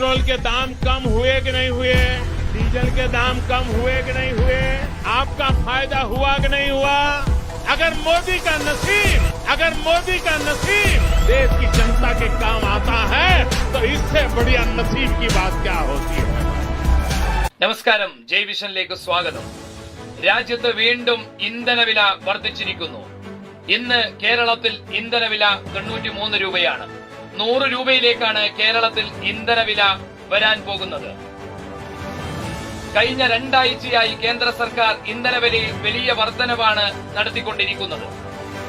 Petrol के दाम कम हुए कि नहीं हुए डीजल के दाम कम हुए कि नहीं हुए आपका फायदा हुआ कि नहीं हुआ अगर मोदी का नसीब अगर मोदी का नसीब देश की जनता के काम आता है तो इससे बढ़िया नसीब की बात क्या होती है നമസ്കാരം ജയ് വിഷനിലേക്ക് സ്വാഗതം രാജ്യത്ത് വീണ്ടും ഇന്ധനവില വർദ്ധിച്ചിരിക്കുന്നു ഇന്ന് കേരളത്തിൽ ഇന്ധനവില തൊണ്ണൂറ്റി മൂന്ന് രൂപയാണ് നൂറ് രൂപയിലേക്കാണ് കേരളത്തിൽ ഇന്ധനവില വരാൻ പോകുന്നത്. കഴിഞ്ഞ രണ്ടാഴ്ചയായി കേന്ദ്ര സർക്കാർ ഇന്ധനവിലയിൽ വലിയ വർധനവാണ് നടത്തിക്കൊണ്ടിരിക്കുന്നത്.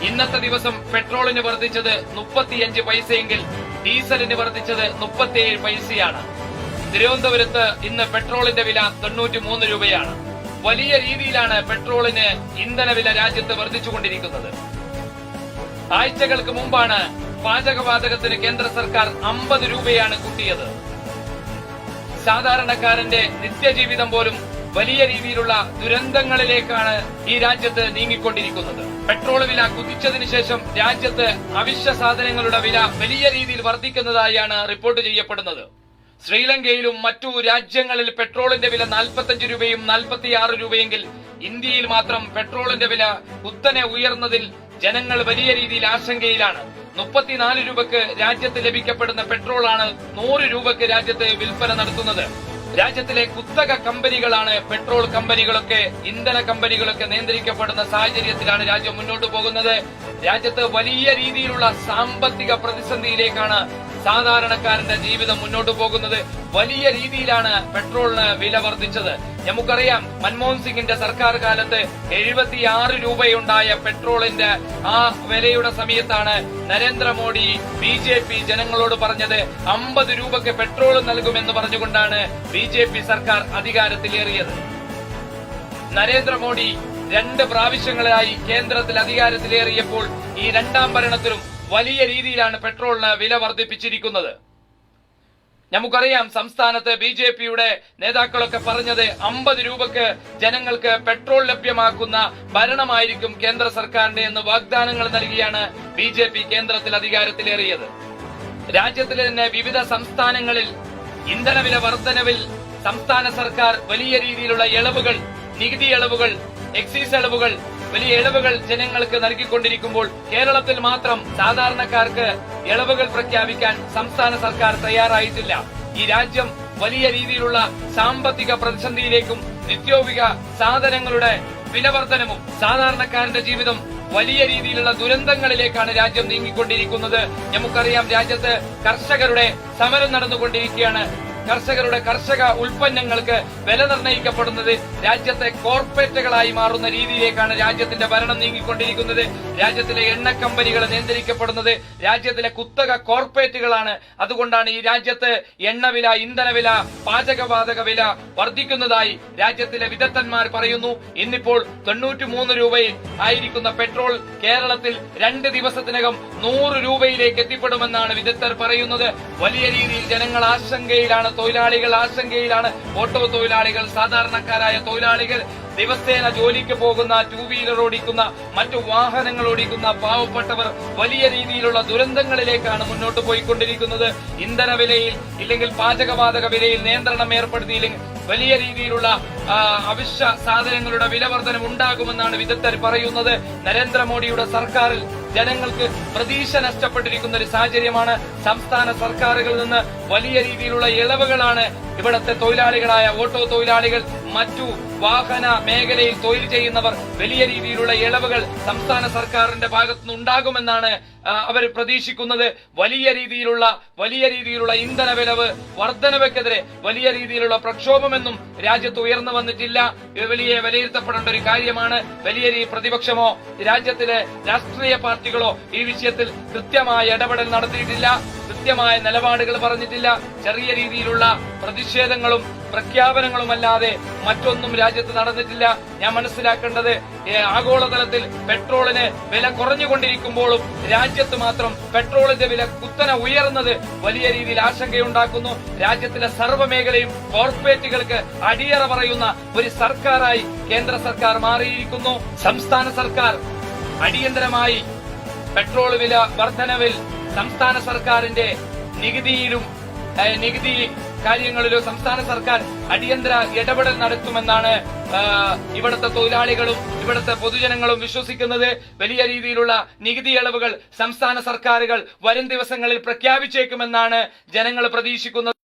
ഇന്നത്തെ ദിവസം പെട്രോളിന് വർദ്ധിച്ചത് മുപ്പത്തിയഞ്ച് പൈസയെങ്കിൽ ഡീസലിന് വർദ്ധിച്ചത് മുപ്പത്തിയേഴ് പൈസയാണ്. തിരുവനന്തപുരത്ത് ഇന്ന് പെട്രോളിന്റെ വില തൊണ്ണൂറ്റി മൂന്ന് രൂപയാണ്. വലിയ രീതിയിലാണ് പെട്രോളിന് ഇന്ധനവില രാജ്യത്ത് വർദ്ധിച്ചുകൊണ്ടിരിക്കുന്നത്. ആഴ്ചകൾക്ക് മുമ്പാണ് പാചകവാതകത്തിന് കേന്ദ്ര സർക്കാർ അമ്പത് രൂപയാണ് കൂട്ടിയത്. സാധാരണക്കാരന്റെ നിത്യജീവിതം പോലും വലിയ രീതിയിലുള്ള ദുരന്തങ്ങളിലേക്കാണ് ഈ രാജ്യത്ത് നീങ്ങിക്കൊണ്ടിരിക്കുന്നത്. പെട്രോൾ വില കുതിച്ചതിനു ശേഷം രാജ്യത്ത് അവശ്യ സാധനങ്ങളുടെ വില വലിയ രീതിയിൽ വർദ്ധിക്കുന്നതായാണ് റിപ്പോർട്ട് ചെയ്യപ്പെടുന്നത്. ശ്രീലങ്കയിലും മറ്റു രാജ്യങ്ങളിൽ പെട്രോളിന്റെ വില നാൽപ്പത്തഞ്ച് രൂപയും നാൽപ്പത്തിയാറ് രൂപയെങ്കിൽ ഇന്ത്യയിൽ മാത്രം പെട്രോളിന്റെ വില കുത്തനെ ഉയർന്നതിൽ ജനങ്ങൾ വലിയ രീതിയിൽ ആശങ്കയിലാണ്. മുപ്പത്തിനാല് രൂപക്ക് രാജ്യത്ത് ലഭിക്കപ്പെടുന്ന പെട്രോളാണ് നൂറ് രൂപക്ക് രാജ്യത്ത് വിൽപ്പന നടത്തുന്നത്. രാജ്യത്തിലെ കുത്തക കമ്പനികളാണ് പെട്രോൾ കമ്പനികളൊക്കെ ഇന്ധന കമ്പനികളൊക്കെ നിയന്ത്രിക്കപ്പെടുന്ന സാഹചര്യത്തിലാണ് രാജ്യം മുന്നോട്ട് പോകുന്നത്. രാജ്യത്ത് വലിയ രീതിയിലുള്ള സാമ്പത്തിക പ്രതിസന്ധിയിലേക്കാണ് സാധാരണക്കാരന്റെ ജീവിതം മുന്നോട്ട് പോകുന്നത് വലിയ രീതിയിലാണ് പെട്രോളിന് വില വർദ്ധിച്ചത്. നമുക്കറിയാം മൻമോഹൻ സിംഗിന്റെ സർക്കാർ കാലത്ത് എഴുപത്തിയാറ് രൂപയുണ്ടായ പെട്രോളിന്റെ ആ വിലയുടെ സമയത്താണ് നരേന്ദ്രമോദി ബി ജെ പി ജനങ്ങളോട് പറഞ്ഞത് അമ്പത് രൂപയ്ക്ക് പെട്രോൾ നൽകുമെന്ന് പറഞ്ഞുകൊണ്ടാണ് ബി ജെ പി സർക്കാർ അധികാരത്തിലേറിയത്. നരേന്ദ്രമോദി രണ്ട് പ്രാവശ്യങ്ങളായി കേന്ദ്രത്തിൽ അധികാരത്തിലേറിയപ്പോൾ ഈ രണ്ടാം ഭരണത്തിലും വലിയ രീതിയിലാണ് പെട്രോളിന് വില വർദ്ധിപ്പിച്ചിരിക്കുന്നത്. നമുക്കറിയാം സംസ്ഥാനത്ത് ബി ജെ പിയുടെ നേതാക്കളൊക്കെ പറഞ്ഞത് അമ്പത് രൂപക്ക് ജനങ്ങൾക്ക് പെട്രോൾ ലഭ്യമാക്കുന്ന ഭരണമായിരിക്കും കേന്ദ്ര സർക്കാരിന്റെ എന്ന് വാഗ്ദാനങ്ങൾ നൽകിയാണ് ബി ജെ പി കേന്ദ്രത്തിൽ അധികാരത്തിലേറിയത്. രാജ്യത്തിലെ തന്നെ വിവിധ സംസ്ഥാനങ്ങളിൽ ഇന്ധനവില വർധനവിൽ സംസ്ഥാന സർക്കാർ വലിയ രീതിയിലുള്ള ഇളവുകൾ നികുതി ഇളവുകൾ എക്സൈസ് ഇളവുകൾ വലിയ ഇളവുകൾ ജനങ്ങൾക്ക് നൽകിക്കൊണ്ടിരിക്കുമ്പോൾ കേരളത്തിൽ മാത്രം സാധാരണക്കാർക്ക് ഇളവുകൾ പ്രഖ്യാപിക്കാൻ സംസ്ഥാന സർക്കാർ തയ്യാറായിട്ടില്ല. ഈ രാജ്യം വലിയ രീതിയിലുള്ള സാമ്പത്തിക പ്രതിസന്ധിയിലേക്കും നിത്യോപിക സാധനങ്ങളുടെ വിലവർധനവും സാധാരണക്കാരന്റെ ജീവിതം വലിയ രീതിയിലുള്ള ദുരന്തങ്ങളിലേക്കാണ് രാജ്യം നീങ്ങിക്കൊണ്ടിരിക്കുന്നത്. നമുക്കറിയാം രാജ്യത്ത് കർഷകരുടെ സമരം നടന്നുകൊണ്ടിരിക്കുകയാണ്. കർഷകരുടെ കർഷക ഉൽപ്പന്നങ്ങൾക്ക് വില നിർണയിക്കപ്പെടുന്നത് രാജ്യത്തെ കോർപ്പറേറ്റുകളായി മാറുന്ന രീതിയിലേക്കാണ് രാജ്യത്തിന്റെ ഭരണം നീങ്ങിക്കൊണ്ടിരിക്കുന്നത്. രാജ്യത്തിലെ എണ്ണ കമ്പനികൾ നിയന്ത്രിക്കപ്പെടുന്നത് രാജ്യത്തിലെ കുത്തക കോർപ്പറേറ്റുകളാണ്. അതുകൊണ്ടാണ് ഈ രാജ്യത്ത് എണ്ണവില ഇന്ധനവില പാചകവാതക വില വർദ്ധിക്കുന്നതായി രാജ്യത്തിലെ വിദഗ്ധന്മാർ പറയുന്നു. ഇന്നിപ്പോൾ തൊണ്ണൂറ്റി മൂന്ന് രൂപയിൽ ആയിരിക്കുന്ന പെട്രോൾ കേരളത്തിൽ രണ്ട് ദിവസത്തിനകം നൂറ് രൂപയിലേക്ക് എത്തിപ്പെടുമെന്നാണ് വിദഗ്ധർ പറയുന്നത്. വലിയ രീതിയിൽ ജനങ്ങൾ ആശങ്കയിലാണ് തൊഴിലാളികൾ ആശങ്കയിലാണ്. ഓട്ടോ തൊഴിലാളികൾ സാധാരണക്കാരായ തൊഴിലാളികൾ ദിവസേന ജോലിക്ക് പോകുന്ന ടൂ വീലർ ഓടിക്കുന്ന മറ്റു വാഹനങ്ങൾ ഓടിക്കുന്ന പാവപ്പെട്ടവർ വലിയ രീതിയിലുള്ള ദുരന്തങ്ങളിലേക്കാണ് മുന്നോട്ട് പോയിക്കൊണ്ടിരിക്കുന്നത്. ഇന്ധന വിലയിൽ ഇല്ലെങ്കിൽ പാചകവാതക വിലയിൽ നിയന്ത്രണം ഏർപ്പെടുത്തിയില്ലെങ്കിൽ വലിയ രീതിയിലുള്ള അവശ്യ സാധനങ്ങളുടെ വിലവർധനം ഉണ്ടാകുമെന്നാണ് വിദഗ്ധർ പറയുന്നത്. നരേന്ദ്രമോദിയുടെ സർക്കാരിൽ ജനങ്ങൾക്ക് പ്രതീക്ഷ നഷ്ടപ്പെട്ടിരിക്കുന്ന ഒരു സാഹചര്യമാണ് സംസ്ഥാന സർക്കാരുകളിൽ നിന്ന് വലിയ രീതിയിലുള്ള ഇളവുകളാണ് ഇവിടത്തെ തൊഴിലാളികളായ ഓട്ടോ തൊഴിലാളികൾ മറ്റു വാഹന മേഖലയിൽ തൊഴിൽ ചെയ്യുന്നവർ വലിയ രീതിയിലുള്ള ഇളവുകൾ സംസ്ഥാന സർക്കാരിന്റെ ഭാഗത്തുനിന്ന് ഉണ്ടാകുമെന്നാണ് അവർ പ്രതീക്ഷിക്കുന്നത്. വലിയ രീതിയിലുള്ള വലിയ രീതിയിലുള്ള ഇന്ധന വിലവ് വർധനവയ്ക്കെതിരെ വലിയ രീതിയിലുള്ള പ്രക്ഷോഭമെന്നും രാജ്യത്ത് ഉയർന്നു വന്നിട്ടില്ല. വലിയ വിലയിരുത്തപ്പെടേണ്ട ഒരു കാര്യമാണ്. വലിയ രീതി പ്രതിപക്ഷമോ രാജ്യത്തിലെ രാഷ്ട്രീയ പാർട്ടികളോ ഈ വിഷയത്തിൽ കൃത്യമായ ഇടപെടൽ നടത്തിയിട്ടില്ല. കൃത്യമായ നിലപാടുകൾ പറഞ്ഞിട്ടില്ല. ചെറിയ രീതിയിലുള്ള പ്രതിഷേധങ്ങളും പ്രഖ്യാപനങ്ങളുമല്ലാതെ മറ്റൊന്നും രാജ്യത്ത് നടന്നിട്ടില്ല. ഞാൻ മനസ്സിലാക്കേണ്ടത് ആഗോളതലത്തിൽ പെട്രോളിന് വില കുറഞ്ഞുകൊണ്ടിരിക്കുമ്പോഴും രാജ്യത്ത് മാത്രം പെട്രോളിന്റെ വില കുത്തനെ ഉയർന്നത് വലിയ രീതിയിൽ ആശങ്കയുണ്ടാക്കുന്നു. രാജ്യത്തിലെ സർവമേഖലയും കോർപ്പറേറ്റുകൾക്ക് അടിയറ പറയുന്ന ഒരു സർക്കാരായി കേന്ദ്ര സർക്കാർ മാറിയിരിക്കുന്നു. സംസ്ഥാന സർക്കാർ അടിയന്തരമായി പെട്രോൾ വില വർധനവിൽ സംസ്ഥാന സർക്കാരിന്റെ നികുതിയിലും നികുതി കാര്യങ്ങളിലോ സംസ്ഥാന സർക്കാർ അടിയന്തര ഇടപെടൽ നടത്തുമെന്നാണ് ഇവിടുത്തെ തൊഴിലാളികളും ഇവിടുത്തെ പൊതുജനങ്ങളും വിശ്വസിക്കുന്നത്. വലിയ രീതിയിലുള്ള നികുതി ഇളവുകൾ സംസ്ഥാന സർക്കാരുകൾ വരും ദിവസങ്ങളിൽ പ്രഖ്യാപിച്ചേക്കുമെന്നാണ് ജനങ്ങൾ പ്രതീക്ഷിക്കുന്നത്.